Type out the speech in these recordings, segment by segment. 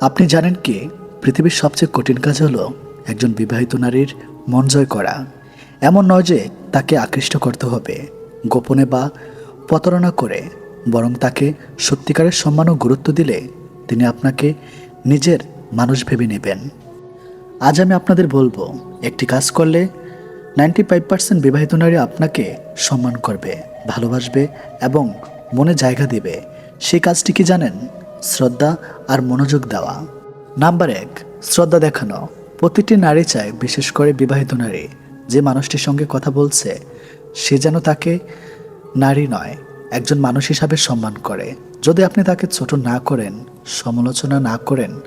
আপনি জানেন কি? পৃথিবীর সবচেয়ে কঠিন কাজ হলো একজন বিবাহিত নারীর মন জয় করা। এমন নয় যে তাকে আকৃষ্ট করতে হবে, গোপনে বা প্রতারণা করে, বরং তাকে সত্যিকারের সম্মান ও গুরুত্ব দিলে তিনি আপনাকে নিজের মানুষ ভেবে নেবেন। আজ আমি আপনাদের বলব, একটি কাজ করলে নাইনটি ফাইভ পার্সেন্ট বিবাহিত নারী আপনাকে সম্মান করবে, ভালোবাসবে এবং মনে জায়গা দিবে। সেই কাজটি কি জানেন? শ্রদ্ধা আর মনোযোগ দেওয়া। নাম্বার এক, শ্রদ্ধা দেখানো। প্রতিটি নারী চায় বিশেষ করে বিবাহিত নারী, যে মানুষটির সঙ্গে কথা বলছে, সে যেন তাকে নারী নয়, একজন মানুষ হিসাবে সম্মান করে। যদি আপনি তাকে ছোট না করেন, সমালোচনা না করেন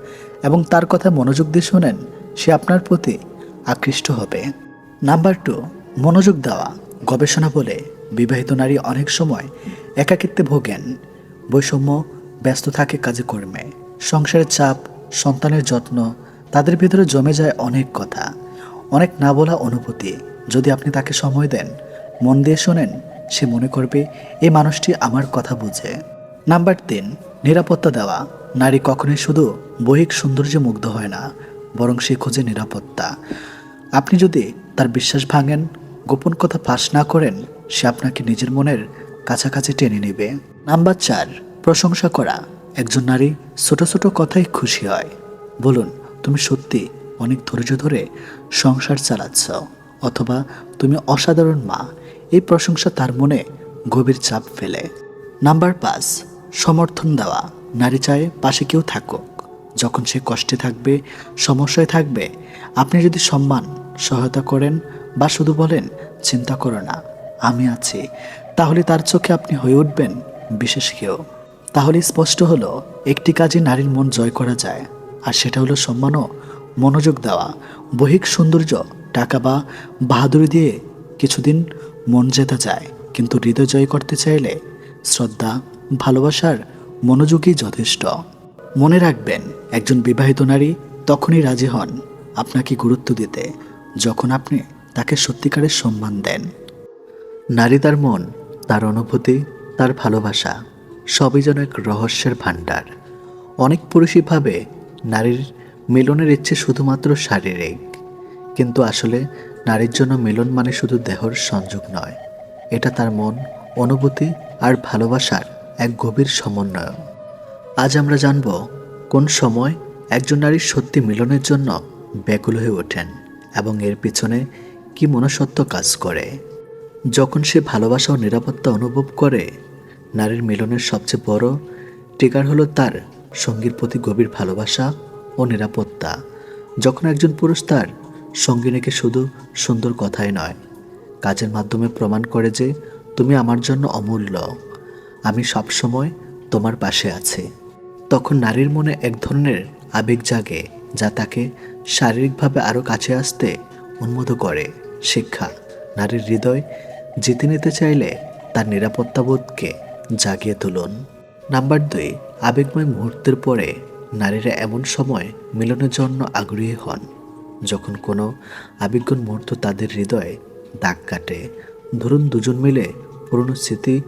এবং তার কথা মনোযোগ দিয়ে শোনেন, সে আপনার প্রতি আকৃষ্ট হবে। নাম্বার টু, মনোযোগ দেওয়া। গবেষণা বলে বিবাহিত নারী অনেক সময় একাকিত্বে ভোগেন। বৈষম্য ব্যস্ত থাকে কাজে কর্মে। সংসারের চাপ, সন্তানের যত্ন, তাদের ভিতরে জমে যায় অনেক কথা। অনেক না বলা অনুভূতি। যদি আপনি তাকে সময় দেন, মন দিয়ে শোনেন, সে মনে করবে এই মানুষটি আমার কথা বুঝে। নাম্বার তিন, নিরাপত্তা দেওয়া। নারী কখনোই শুধু বহিক সৌন্দর্যে মুগ্ধ হয় না, বরং সে খোঁজে নিরাপত্তা। আপনি যদি তার বিশ্বাস ভাঙেন, গোপন কথা ফাঁস না করেন, সে আপনাকে নিজের মনের কাছাকাছি টেনে নেবে। নাম্বার চার প্রশংসা করা। একজন নারী ছোট ছোট কথাই খুশি হয়। বলুন, তুমি সত্যি অনেক ধৈর্য ধরে সংসার চালাচ্ছ, অথবা তুমি অসাধারণ মা। এই প্রশংসা তার মনে গভীর চাপ ফেলে। নাম্বার পাঁচ, সমর্থন দেওয়া। নারী চায় পাশে কেউ থাকুক। যখন সে কষ্টে থাকবে, সমস্যায় থাকবে, আপনি যদি সম্মান, সহায়তা করেন বা শুধু বলেন, চিন্তা করো না, আমি আছি, তাহলে তার চোখে আপনি হয়ে উঠবেন বিশেষ কেউ। তাহলে স্পষ্ট হলো, একটি কাজে নারীর মন জয় করা যায়, আর সেটা হলো সম্মান ও মনোযোগ দেওয়া, বহিক সৌন্দর্য, টাকা বা বাহাদুরি দিয়ে কিছুদিন মন জেতা যায়, কিন্তু হৃদয় জয় করতে চাইলে শ্রদ্ধা ভালোবাসার মনোযোগই যথেষ্ট। মনে রাখবেন, একজন বিবাহিত নারী তখনই রাজি হন আপনাকে গুরুত্ব দিতে, যখন আপনি তাকে সত্যিকারের সম্মান দেন। নারী তার মন, তার অনুভূতি, তার ভালোবাসা সবই যেন এক রহস্যের ভাণ্ডার। অনেক পুরুষই ভাবে নারীর মিলনের ইচ্ছে শুধুমাত্র শারীরিক। কিন্তু আসলে নারীর জন্য মিলন মানে শুধু দেহর সংযোগ নয়। এটা তার মন, অনুভূতি আর ভালোবাসার এক গভীর সমন্বয়। আজ আমরা জানব কোন সময় একজন নারীর সত্যি মিলনের জন্য ব্যাকুল হয়ে ওঠেন এবং এর পিছনে কি মনসত্ব কাজ করে। যখন সে ভালোবাসা ও নিরাপত্তা অনুভব করে নারীর মিলনের সবচেয়ে বড় ট্রিগার হলো তার সঙ্গীর প্রতি গভীর ভালোবাসা ও নিরাপত্তা। যখন একজন পুরুষ তার সঙ্গিনীকে শুধু সুন্দর কথাই নয়, কাজের মাধ্যমে প্রমাণ করে যে তুমি আমার জন্য অমূল্য, আমি সবসময় তোমার পাশে আছি। তখন নারীর মনে এক ধরনের আবেগ জাগে যা তাকে শারীরিকভাবে আরও কাছে আসতে উন্মুক্ত করে। শিক্ষা, নারীর হৃদয় জিতে নিতে চাইলে তার নিরাপত্তাবোধকে জাগিয়ে তুলুন। নাম্বার দুই, আবেগময় মুহূর্তের পরে নারীরা এমন সময় মিলনের জন্য আগ্রহী হন, যখন কোনো আবেগন মুহূর্ত তাদের হৃদয়ে দাগ কাটে। ধরুন, দুজন মিলে পুরনো স্মৃতি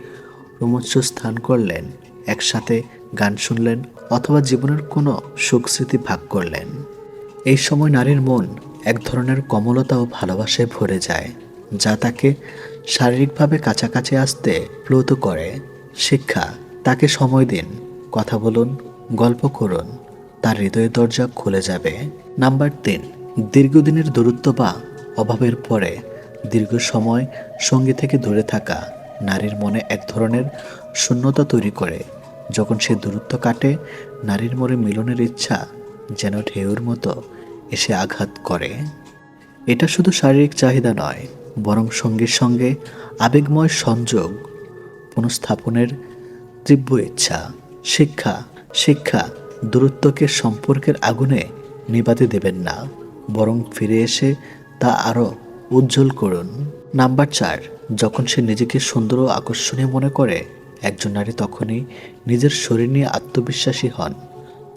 রোমাঞ্চ স্থান করলেন, একসাথে গান শুনলেন অথবা জীবনের কোনো সুখ স্মৃতি ভাগ করলেন। এই সময় নারীর মন এক ধরনের কমলতা ও ভালোবাসায় ভরে যায়, যা তাকে শারীরিকভাবে কাছাকাছি আসতে প্লুত করে। শিক্ষা, তাকে সময় দিন। কথা বলুন, গল্প করুন। তার হৃদয়ের দরজা খুলে যাবে। নাম্বার তিন, দীর্ঘদিনের দূরত্ব বা অভাবের পরে দীর্ঘ সময় সঙ্গী থেকে দূরে থাকা। নারীর মনে এক ধরনের শূন্যতা তৈরি করে। যখন সে দূরত্ব কাটে, নারীর মনে মিলনের ইচ্ছা যেন ঢেউর মতো এসে আঘাত করে। এটা শুধু শারীরিক চাহিদা নয়, বরং সঙ্গীর সঙ্গে আবেগময় সংযোগ পুনঃস্থাপনের তীব্র ইচ্ছা, শিক্ষা শিক্ষা দূরত্বকে সম্পর্কের আগুনে নিবাতে দেবেন না, বরং ফিরে এসে তা আরও উজ্জ্বল করুন। নাম্বার চার, যখন সে নিজেকে সুন্দর ও আকর্ষণীয় মনে করে, একজন নারী তখনই নিজের শরীর নিয়ে আত্মবিশ্বাসী হন।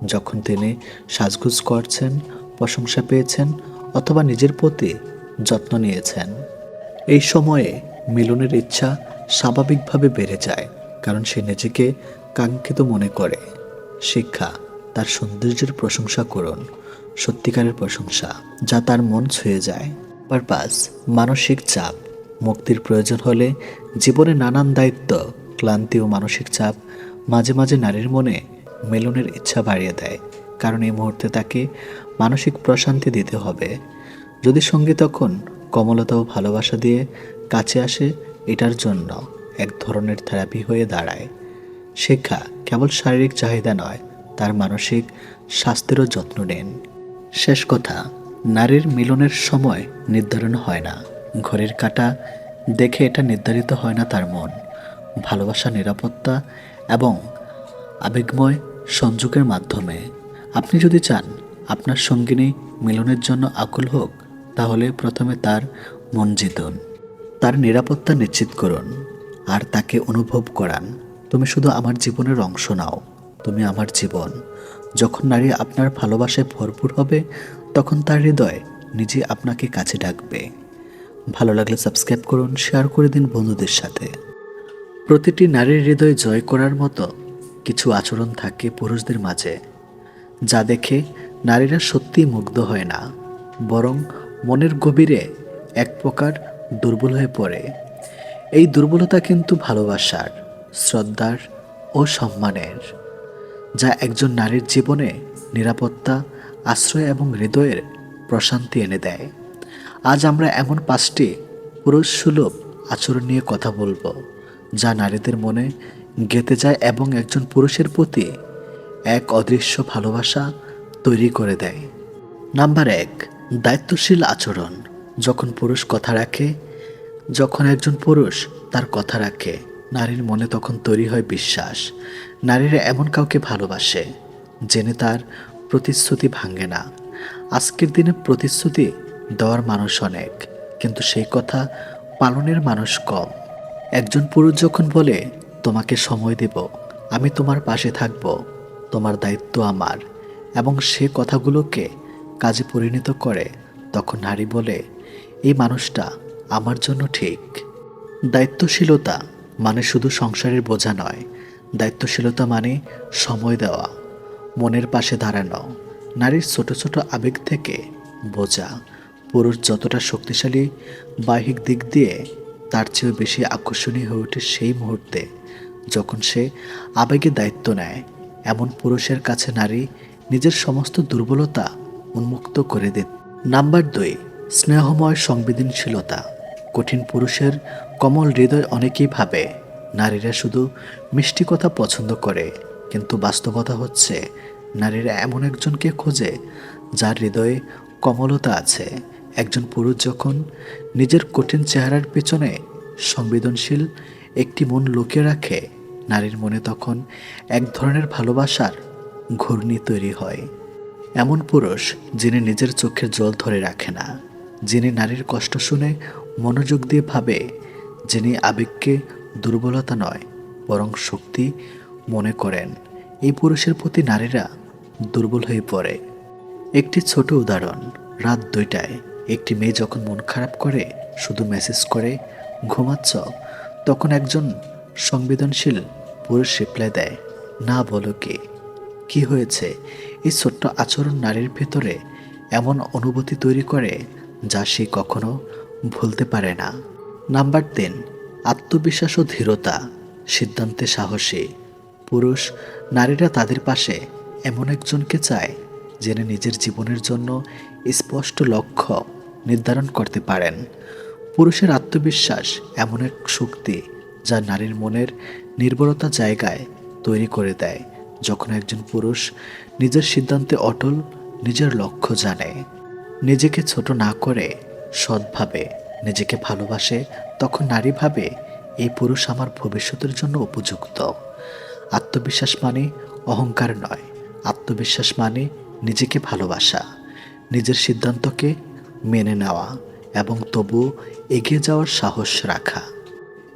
যখন তিনি সাজগুজ করছেন, প্রশংসা পেয়েছেন অথবা নিজের প্রতি যত্ন নিয়েছেন। এই সময়ে মিলনের ইচ্ছা স্বাভাবিকভাবে বেড়ে যায়, কারণ সে নিজেকে কাঙ্ক্ষিত মনে করে। শিক্ষা, তার সৌন্দর্যের প্রশংসা করুন। সত্যিকারের প্রশংসা, যা তার মন ছুঁয়ে যায়। পারপাস মানসিক চাপ, মুক্তির প্রয়োজন হলে জীবনে নানান দায়িত্ব, ক্লান্তি ও মানসিক চাপ মাঝে মাঝে নারীর মনে মেলনের ইচ্ছা বাড়িয়ে দেয়, কারণ এই মুহূর্তে তাকে মানসিক প্রশান্তি দিতে হবে। যদি সঙ্গী তখন কমলতা ও ভালোবাসা দিয়ে কাছে আসে এটার জন্য এক ধরনের থেরাপি হয়ে দাঁড়ায়। শিক্ষা কেবল শারীরিক চাহিদা নয়, তার মানসিক স্বাস্থ্যেরও যত্ন নেন। শেষ কথা, নারীর মিলনের সময় নির্ধারণ হয় না। ঘরের কাটা দেখে এটা নির্ধারিত হয় না তার মন। ভালোবাসা, নিরাপত্তা এবং আবেগময় সংযোগের মাধ্যমে। আপনি যদি চান আপনার সঙ্গিনী মিলনের জন্য আকুল হোক, তাহলে প্রথমে তার মন জিতুন। তার নিরাপত্তা নিশ্চিত করুন আর তাকে অনুভব করান, তুমি শুধু আমার জীবনের অংশ নাও, তুমি আমার জীবন। যখন নারী আপনার ভালোবাসায় ভরপুর হবে, তখন তার হৃদয় নিজে আপনাকে কাছে ডাকবে। ভালো লাগলে সাবস্ক্রাইব করুন, শেয়ার করে দিন বন্ধুদের সাথে। প্রতিটি নারীর হৃদয় জয় করার মতো কিছু আচরণ থাকে পুরুষদের মাঝে, যা দেখে নারীরা সত্যিই মুগ্ধ হয় না, বরং মনের গভীরে এক প্রকার দুর্বল হয়ে পড়ে। এই দুর্বলতা কিন্তু ভালোবাসার, শ্রদ্ধার ও সম্মানের, যা একজন নারীর জীবনে নিরাপত্তা, আশ্রয় এবং হৃদয়ের প্রশান্তি এনে দেয়। আজ আমরা এমন পাঁচটি পুরুষ সুলভ আচরণ নিয়ে কথা বলব, যা নারীদের মনে গেঁথে যায় এবং একজন পুরুষের প্রতি এক অদৃশ্য ভালোবাসা তৈরি করে দেয়। নাম্বার এক, দায়িত্বশীল আচরণ। যখন পুরুষ কথা রাখে, যখন একজন পুরুষ তার কথা রাখে, নারীর মনে তখন তৈরি হয় বিশ্বাস। নারীরা এমন কাউকে ভালোবাসে, জেনে তার প্রতিশ্রুতি ভাঙে না। আজকের দিনে প্রতিশ্রুতি দেওয়ার মানুষ অনেক, কিন্তু সেই কথা পালনের মানুষ কম। একজন পুরুষ যখন বলে, তোমাকে সময় দেব, আমি তোমার পাশে থাকব, তোমার দায়িত্ব আমার, এবং সে কথাগুলোকে কাজে পরিণত করে, তখন নারী বলে এই মানুষটা আমার জন্য ঠিক। দায়িত্বশীলতা মানে শুধু সংসারের বোঝা নয়। দায়িত্বশীলতা মানে সময় দেওয়া, মনের পাশে দাঁড়ানো, নারীর ছোট ছোট আবেগ থেকে বোঝা, পুরুষ যতটা শক্তিশালী বাহিক দিক দিয়ে তার চেয়েও বেশি আকর্ষণীয় হয়ে ওঠে সেই মুহূর্তে যখন সে আবেগে দায়িত্ব নেয়। এমন পুরুষের কাছে নারী নিজের সমস্ত দুর্বলতা উন্মুক্ত করে দেন নাম্বার দুই স্নেহময় সংবেদনশীলতা, কঠিন পুরুষের কমল হৃদয় অনেকেই ভাবে, নারীরা শুধু মিষ্টি কথা পছন্দ করে, কিন্তু বাস্তবতা হচ্ছে নারীরা এমন একজনকে খোঁজে, যার হৃদয়ে কমলতা আছে। একজন পুরুষ যখন নিজের কঠিন চেহারার পেছনে সংবেদনশীল একটি মন লুকিয়ে রাখে, নারীর মনে তখন এক ধরনের ভালোবাসার ঘূর্ণি তৈরি হয়। এমন পুরুষ যিনি নিজের চোখের জল ধরে রাখে না। যিনি নারীর কষ্ট শুনে, মনোযোগ দিয়ে ভাবে, যিনি আবেগকে দুর্বলতা নয়, বরং শক্তি মনে করেন। এই পুরুষের প্রতি নারীরা দুর্বল হয়ে পড়ে। একটি ছোট উদাহরণ, রাত দুইটায় একটি মেয়ে যখন মন খারাপ করে, শুধু মেসেজ করে, ঘুমাচ্ছ, তখন একজন সংবেদনশীল পুরুষ রিপ্লাই দেয়, না বলো কি? কি হয়েছে? এই ছোট্ট আচরণ নারীর ভেতরে এমন অনুভূতি তৈরি করে যা সে কখনো ভুলতে পারে না। নাম্বার তিন, আত্মবিশ্বাস ও ধীরতা, সিদ্ধান্তে সাহসী। পুরুষ, নারীরা তাদের পাশে এমন একজনকে চায়, যিনি নিজের জীবনের জন্য স্পষ্ট লক্ষ্য নির্ধারণ করতে পারেন। পুরুষের আত্মবিশ্বাস এমন এক শক্তি যা নারীর মনের নির্ভরতা জায়গায় তৈরি করে দেয়, যখন একজন পুরুষ নিজের সিদ্ধান্তে অটল, নিজের লক্ষ্য জানে। নিজেকে ছোট না করে সৎভাবে নিজেকে ভালোবাসে, তখন নারী ভাবে এই পুরুষ আমার ভবিষ্যতের জন্য উপযুক্ত। আত্মবিশ্বাস মানে অহংকার নয়। আত্মবিশ্বাস মানে নিজেকে ভালোবাসা, নিজের সিদ্ধান্তকে মেনে নেওয়া এবং তবু এগিয়ে যাওয়ার সাহস রাখা।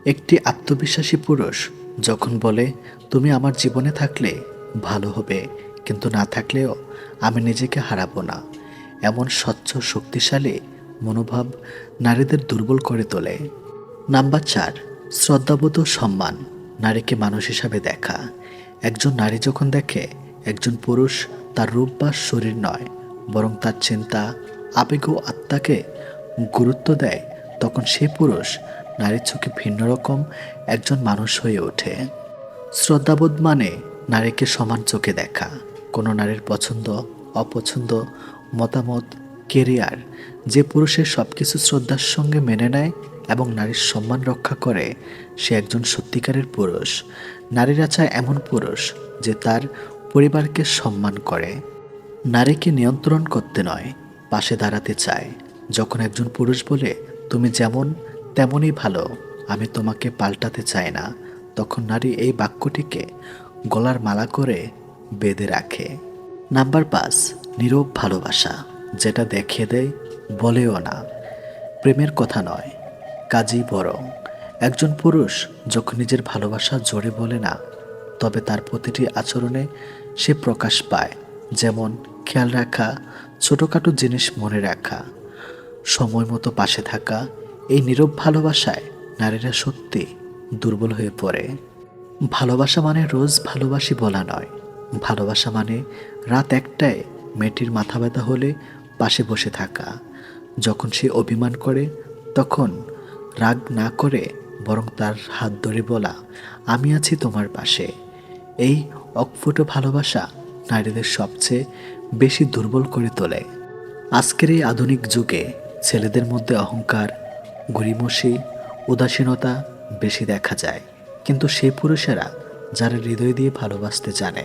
একটি আত্মবিশ্বাসী পুরুষ যখন বলে, তুমি আমার জীবনে থাকলে ভালো হবে, কিন্তু না থাকলেও আমি নিজেকে হারাবো না। এমন স্বচ্ছ, শক্তিশালী মনোভাব নারীদের দুর্বল করে তোলে। নাম্বার চার, শ্রদ্ধাবোধ সম্মান নারীকে মানুষ হিসাবে দেখা। একজন নারী যখন দেখে, একজন পুরুষ তার রূপ বা শরীর নয়, বরং তার চিন্তা, আবেগ ও আত্মাকে গুরুত্ব দেয়, তখন সে পুরুষ নারীর চোখে ভিন্ন রকম একজন মানুষ হয়ে ওঠে। শ্রদ্ধাবোধ মানে নারীকে সমান চোখে দেখা। কোনো নারীর পছন্দ, অপছন্দ মতামত, কেরিয়ার, যে পুরুষের সব কিছু শ্রদ্ধার সঙ্গে মেনে নেয় এবং নারীর সম্মান রক্ষা করে, সে একজন সত্যিকারের পুরুষ। নারীরা চায় এমন পুরুষ যে তার পরিবারকে সম্মান করে। নারীকে নিয়ন্ত্রণ করতে নয়, পাশে দাঁড়াতে চায়। যখন একজন পুরুষ বলে, তুমি যেমন, তেমনই ভালো, আমি তোমাকে পাল্টাতে চাই না, তখন নারী এই বাক্যটিকে গলার মালা করে বেঁধে রাখে। নাম্বার পাঁচ, নীরব ভালোবাসা, যেটা দেখিয়ে দেয়, বলেও না। প্রেমের কথা নয় কাজই বরং। একজন পুরুষ যখন নিজের ভালোবাসা জোরে বলে না, তবে তার প্রতিটি আচরণে সে প্রকাশ পায়, যেমন খেয়াল রাখা, ছোটোখাটো জিনিস মনে রাখা। সময় মতো পাশে থাকা, এই নীরব ভালোবাসায় নারীরা সত্যি দুর্বল হয়ে পড়ে। ভালোবাসা মানে রোজ ভালোবাসি বলা নয়, ভালোবাসা মানে রাত একটায় মেয়েটির মাথা ব্যথা হলে পাশে বসে থাকা। যখন সে অভিমান করে, তখন রাগ না করে বরং তার হাত ধরে বলা, আমি আছি তোমার পাশে। এই অকফুট ভালোবাসা নারীদের সবচেয়ে বেশি দুর্বল করে তোলে। আজকের এই আধুনিক যুগে ছেলেদের মধ্যে অহংকার গরিমসি উদাসীনতা বেশি দেখা যায়। কিন্তু সেই পুরুষেরা যারা হৃদয় দিয়ে ভালোবাসতে জানে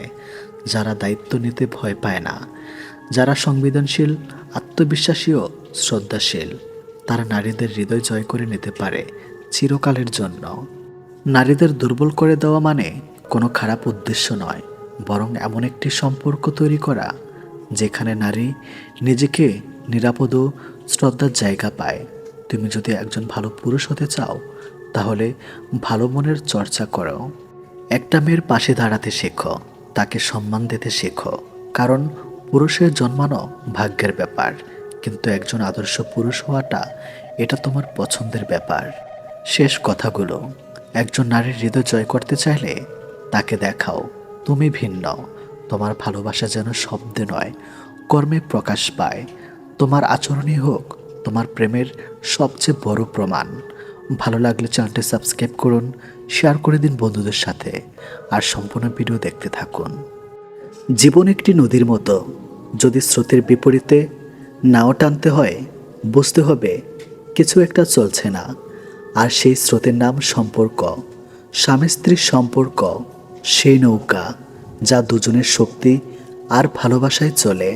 যারা দায়িত্ব নিতে ভয় পায় না। যারা সংবেদনশীল, আত্মবিশ্বাসী ও শ্রদ্ধাশীল, তারা নারীদের হৃদয় জয় করে নিতে পারে চিরকালের জন্য। নারীদের দুর্বল করে দেওয়া মানে কোনো খারাপ উদ্দেশ্য নয়, বরং এমন একটি সম্পর্ক তৈরি করা, যেখানে নারী নিজেকে নিরাপদ ও শ্রদ্ধার জায়গা পায়। তুমি যদি একজন ভালো পুরুষ হতে চাও, তাহলে ভালো মনের চর্চা করো। একটা মেয়ের পাশে দাঁড়াতে শেখো। তাকে সম্মান দিতে শেখো। কারণ পুরুষের জন্মানো ভাগ্যের ব্যাপার, কিন্তু একজন আদর্শ পুরুষ হওয়াটা এটা তোমার পছন্দের ব্যাপার। শেষ কথাগুলো। একজন নারীর হৃদয় জয় করতে চাইলে তাকে দেখাও, তুমি ভিন্ন। তোমার ভালোবাসা যেন শব্দে নয়, কর্মে প্রকাশ পায়। তোমার আচরণই হোক তোমার প্রেমের সবচেয়ে বড় প্রমাণ। ভালো লাগলে চ্যানেলটি সাবস্ক্রাইব করুন শেয়ার করে দিন বন্ধুদের সাথে, আর সম্পূর্ণ ভিডিও দেখতে থাকুন। জীবন একটি নদীর মতো, যদি স্রোতের বিপরীতে নাও টানতে হয়, বুঝতে হবে কিছু একটা চলছে না, আর সেই স্রোতের নাম সম্পর্ক, স্বামী স্ত্রীর সম্পর্ক, সেই নৌকা, যা দুজনের শক্তি আর ভালোবাসায় চলে।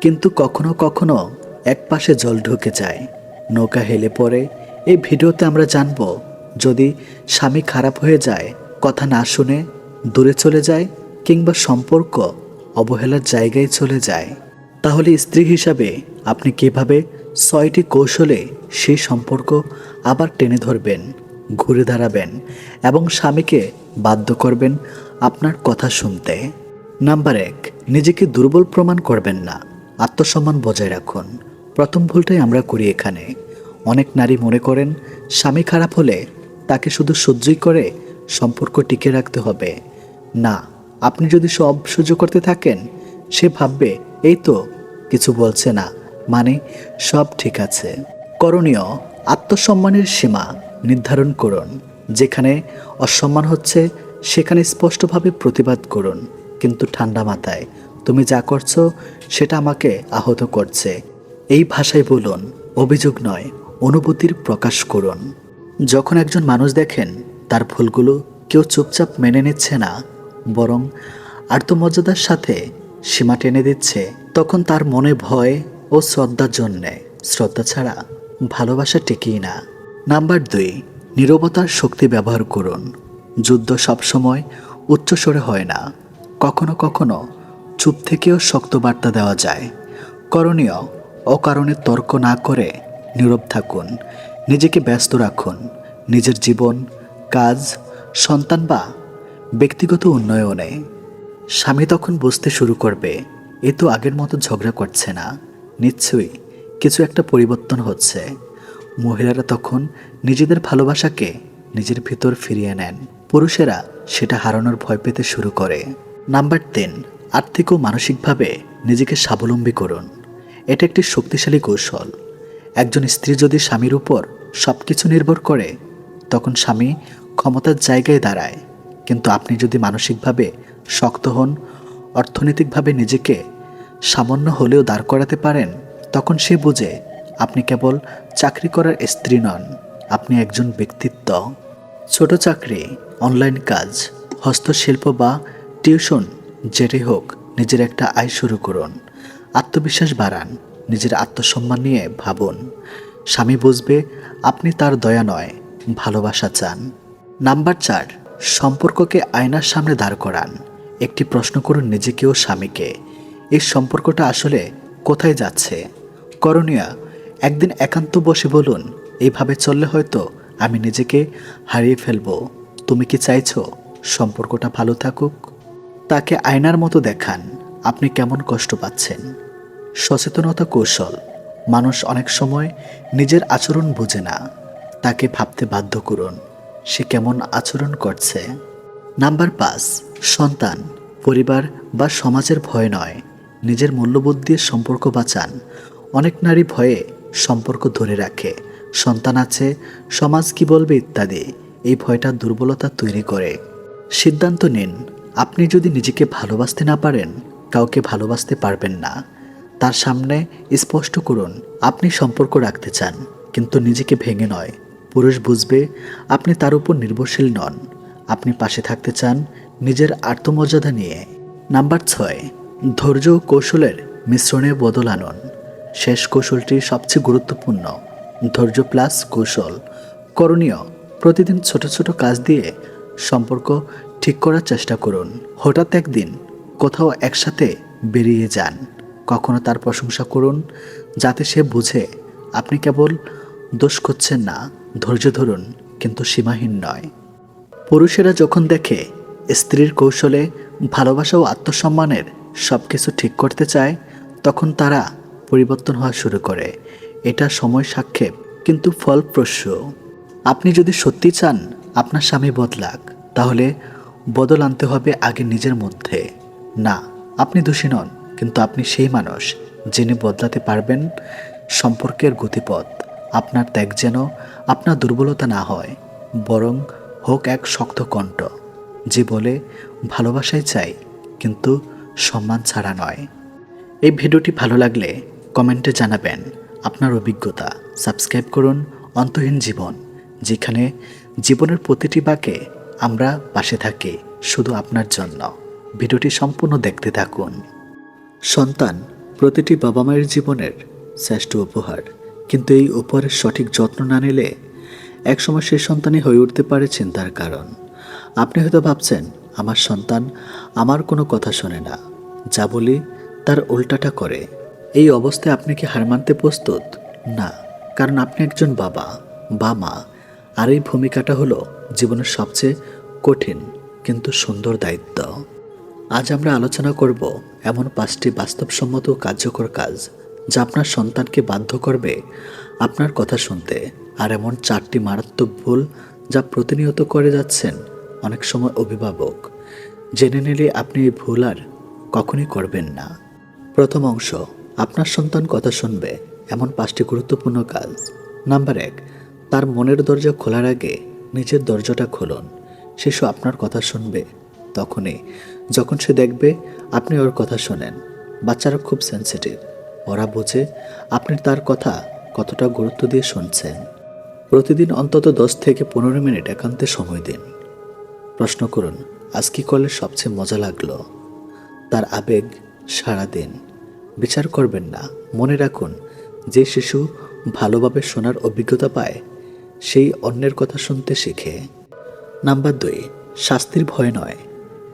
কিন্তু কখনো কখনো এক পাশে জল ঢুকে যায়, নৌকা হেলে পড়ে এই ভিডিওতে আমরা জানব, যদি স্বামী খারাপ হয়ে যায়, কথা না শুনে দূরে চলে যায় কিংবা সম্পর্ক অবহেলার জায়গায় চলে যায়, তাহলে স্ত্রী হিসাবে আপনি কীভাবে ছয়টি কৌশলে সেই সম্পর্ক আবার টেনে ধরবেন, ঘুরে দাঁড়াবেন এবং স্বামীকে বাধ্য করবেন আপনার কথা শুনতে? নাম্বার এক, নিজেকে দুর্বল প্রমাণ করবেন না। আত্মসম্মান বজায় রাখুন। প্রথম ভুলটাই আমরা করি এখানে। অনেক নারী মনে করেন, স্বামী খারাপ হলে তাকে শুধু সহ্যই করে সম্পর্ক টিকে রাখতে হবে। না, আপনি যদি সব সহ্য করতে থাকেন, সে ভাববে, এই তো, কিছু বলছে না। মানে সব ঠিক আছে। করণীয়, আত্মসম্মানের সীমা নির্ধারণ করুন, যেখানে অসম্মান হচ্ছে, সেখানে স্পষ্টভাবে প্রতিবাদ করুন। কিন্তু ঠান্ডা মাথায়, তুমি যা করছ, সেটা আমাকে আহত করছে। এই ভাষায় বলুন, অভিযোগ নয় অনুভূতির প্রকাশ করুন। যখন একজন মানুষ দেখেন, তার ভুলগুলো কেউ চুপচাপ মেনে নিচ্ছে না, বরং আর্তমর্যাদার সাথে সীমা টেনে দিচ্ছে, তখন তার মনে ভয় ও শ্রদ্ধার জন্যে। শ্রদ্ধা ছাড়া ভালোবাসা টিকেই না। নাম্বার দুই, নীরবতার শক্তি ব্যবহার করুন। যুদ্ধ সবসময় উচ্চস্বরে হয় না। কখনো কখনো চুপ থেকেও শক্ত বার্তা দেওয়া যায়। করণীয়, অকারণে তর্ক না করে নীরব থাকুন, নিজেকে ব্যস্ত রাখুন, নিজের জীবন, কাজ, সন্তান বা ব্যক্তিগত উন্নয়নে। স্বামী তখন বুঝতে শুরু করবে, এ তো আগের মতো ঝগড়া করছে না, নিশ্চয়ই কিছু একটা পরিবর্তন হচ্ছে। মহিলারা তখন নিজেদের ভালোবাসাকে নিজের ভিতর ফিরিয়ে নেন। পুরুষেরা সেটা হারানোর ভয় পেতে শুরু করে। নাম্বার তিন, আর্থিক ও মানসিকভাবে নিজেকে স্বাবলম্বী করুন। এটা একটি শক্তিশালী কৌশল। একজন স্ত্রী যদি স্বামীর উপর সব কিছু নির্ভর করে, তখন স্বামী ক্ষমতার জায়গায় দাঁড়ায়। কিন্তু আপনি যদি মানসিকভাবে শক্ত হন, অর্থনৈতিকভাবে নিজেকে সামান্য হলেও দাঁড় করাতে পারেন, তখন সে বোঝে আপনি কেবল চাকরি করার স্ত্রী নন, আপনি একজন ব্যক্তিত্ব। ছোট চাকরি, অনলাইন কাজ, হস্তশিল্প বা টিউশন যেটি হোক, নিজের একটা আয় শুরু করুন, আত্মবিশ্বাস বাড়ান। নিজের আত্মসম্মান নিয়ে ভাবুন। স্বামী বুঝবে আপনি তার দয়া নয়, ভালোবাসা চান। নাম্বার চার, সম্পর্ককে আয়নার সামনে দাঁড় করান। একটি প্রশ্ন করুন নিজেকে ও স্বামীকে, এই সম্পর্কটা আসলে কোথায় যাচ্ছে? করণীয়, একদিন একান্ত বসে বলুন, এইভাবে চললে হয়তো আমি নিজেকে হারিয়ে ফেলব। তুমি কি চাইছো সম্পর্কটা ভালো থাকুক? তাকে আয়নার মতো দেখান, আপনি কেমন কষ্ট পাচ্ছেন। সচেতনতা কৌশল। মানুষ অনেক সময় নিজের আচরণ বুঝে না। তাকে ভাবতে বাধ্য করুন, সে কেমন আচরণ করছে। নাম্বার পাঁচ, সন্তান, পরিবার বা সমাজের ভয় নয়। নিজের মূল্যবোধ দিয়ে সম্পর্ক বাঁচান। অনেক নারী ভয়ে সম্পর্ক ধরে রাখে। সন্তান আছে, সমাজ কি বলবে ইত্যাদি। এই ভয়টা দুর্বলতা তৈরি করে। সিদ্ধান্ত নিন, আপনি যদি নিজেকে ভালোবাসতে না পারেন, কাউকে ভালোবাসতে পারবেন না। তার সামনে স্পষ্ট করুন, আপনি সম্পর্ক রাখতে চান, কিন্তু নিজেকে ভেঙে নয়। পুরুষ বুঝবে, আপনি তার উপর নির্ভরশীল নন। আপনি পাশে থাকতে চান নিজের আত্মমর্যাদা নিয়ে। নাম্বার ছয়, ধৈর্য ও কৌশলের মিশ্রণে বদল আনুন। শেষ কৌশলটি সবচেয়ে গুরুত্বপূর্ণ। ধৈর্য প্লাস কৌশল। করণীয়, প্রতিদিন ছোট ছোট কাজ দিয়ে সম্পর্ক ঠিক করার চেষ্টা করুন। হঠাৎ একদিন কোথাও একসাথে বেরিয়ে যান। কখনো তার প্রশংসা করুন যাতে সে বুঝে আপনি কেবল দোষ করছেন না, ধৈর্য ধরুন, কিন্তু সীমাহীন নয়। পুরুষেরা যখন দেখে স্ত্রীর কৌশলে ভালোবাসা ও আত্মসম্মানের সব কিছু ঠিক করতে চায়, তখন তারা পরিবর্তন হওয়া শুরু করে। এটা সময় সাক্ষেপ কিন্তু ফলপ্রসূ। আপনি যদি সত্যি চান, আপনার স্বামী বদলাক, তাহলে বদল আনতে হবে আগে নিজের মধ্যে। না, আপনি দোষী নন। কিন্তু আপনি সেই মানুষ যিনি বদলাতে পারবেন সম্পর্কের গতিপথ। আপনার ত্যাগ যেন আপনার দুর্বলতা না হয়, বরং হোক এক শক্ত কণ্ঠ, যে বলে, ভালোবাসাই চাই, কিন্তু সম্মান ছাড়া নয়। এই ভিডিওটি ভালো লাগলে কমেন্টে জানাবেন আপনার অভিজ্ঞতা। সাবস্ক্রাইব করুন অন্তহীন জীবন, যেখানে জীবনের প্রতিটি বাঁকে আমরা পাশে থাকি শুধু আপনার জন্য। ভিডিওটি সম্পূর্ণ দেখতে থাকুন। সন্তান প্রতিটি বাবা মায়ের জীবনের শ্রেষ্ঠ উপহার। কিন্তু এই উপহারের সঠিক যত্ন না নিলে একসময় সেই সন্তানই হয়ে উঠতে পারে চিন্তার কারণ। আপনি হয়তো ভাবছেন, আমার সন্তান আমার কোনো কথা শোনে না। যা বলি তার উল্টাটা করে। এই অবস্থায় আপনি কি হার মানতে প্রস্তুত? না, কারণ আপনি একজন বাবা, বা মা। আর এই ভূমিকাটা হলো জীবনের সবচেয়ে কঠিন কিন্তু সুন্দর দায়িত্ব। আজ আমরা আলোচনা করব এমন পাঁচটি বাস্তবসম্মত কার্যকর কাজ যা আপনার সন্তানকে বাধ্য করবে আপনার কথা শুনতে। আর এমন চারটি মারাত্মক ভুল যা প্রতিনিয়ত করে যাচ্ছেন অনেক সময় অভিভাবক। জেনে নিলে আপনি এই ভুল আর কখনই করবেন না। প্রথম অংশ, আপনার সন্তান কথা শুনবে এমন পাঁচটি গুরুত্বপূর্ণ কাজ। নাম্বার এক, তার মনের দরজা খোলার আগে নিজের দরজাটা খুলুন। শিশু আপনার কথা শুনবে, তখনই যখন সে দেখবে আপনি ওর কথা শোনেন, বাচ্চারা খুব সেন্সিটিভ ওরা বোঝে আপনি তার কথা কতটা গুরুত্ব দিয়ে শুনছেন। প্রতিদিন অন্তত দশ থেকে পনেরো মিনিট একান্তে সময় দিন। প্রশ্ন করুন, আজ কি করলে সবচেয়ে মজা লাগল? তার আবেগ সারা দিন। বিচার করবেন না। মনে রাখুন, যে শিশু ভালোভাবে শোনার অভিজ্ঞতা পায়, সেই অন্যের কথা শুনতে শেখে। নাম্বার দুই, শাস্তির ভয় নয়।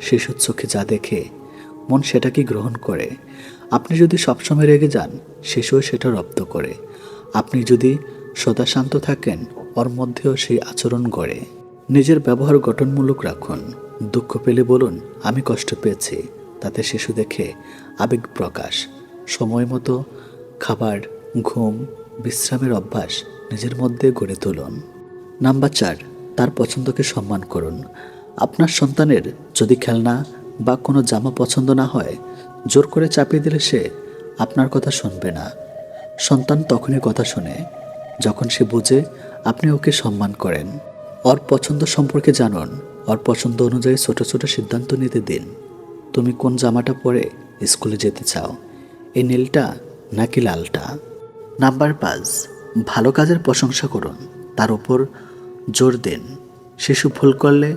শিশুর চোখে যা দেখে মন সেটাকে গ্রহণ করে। আপনি যদি সবসময় রেগে যান শিশুও সেটা রপ্ত করে। আপনি যদি সদা শান্ত থাকেন, ওর মধ্যেও সেই আচরণ গড়ে। নিজের ব্যবহার গঠনমূলক রাখুন। দুঃখ পেলে বলুন, আমি কষ্ট পেয়েছি। তাতে শিশু দেখে আবেগ প্রকাশ। সময় মতো খাবার, ঘুম, বিশ্রামের অভ্যাস নিজের মধ্যে গড়ে তুলুন। নাম্বার চার, তার পছন্দকে সম্মান করুন। আপনার সন্তানের যদি খেলনা বা কোনো জামা পছন্দ না হয়, জোর করে চাপিয়ে দিলে সে আপনার কথা শুনবে না। সন্তান তখনই কথা শোনে, যখন সে বুঝে আপনি ওকে সম্মান করেন। ওর পছন্দ সম্পর্কে জানুন। ওর পছন্দ অনুযায়ী ছোট ছোট সিদ্ধান্ত নিতে দিন। তুমি কোন জামাটা পরে স্কুলে যেতে চাও? এই নীলটা নাকি লালটা? নাম্বার পাঁচ, ভালো কাজের প্রশংসা করুন। তার উপর জোর দিন। শিশু ভুল করলে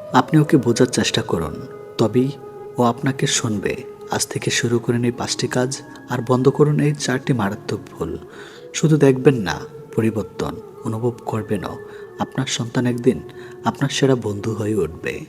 আপনি ওকে বোঝার চেষ্টা করুন। তবেই ও আপনাকে শুনবে। আজ থেকে শুরু করুন এই পাঁচটি কাজ আর বন্ধ করুন এই চারটি মারাত্মক ভুল। শুধু দেখবেন না, পরিবর্তন অনুভব করবেনও। আপনার সন্তান একদিন আপনার সেরা বন্ধু হয়ে উঠবে।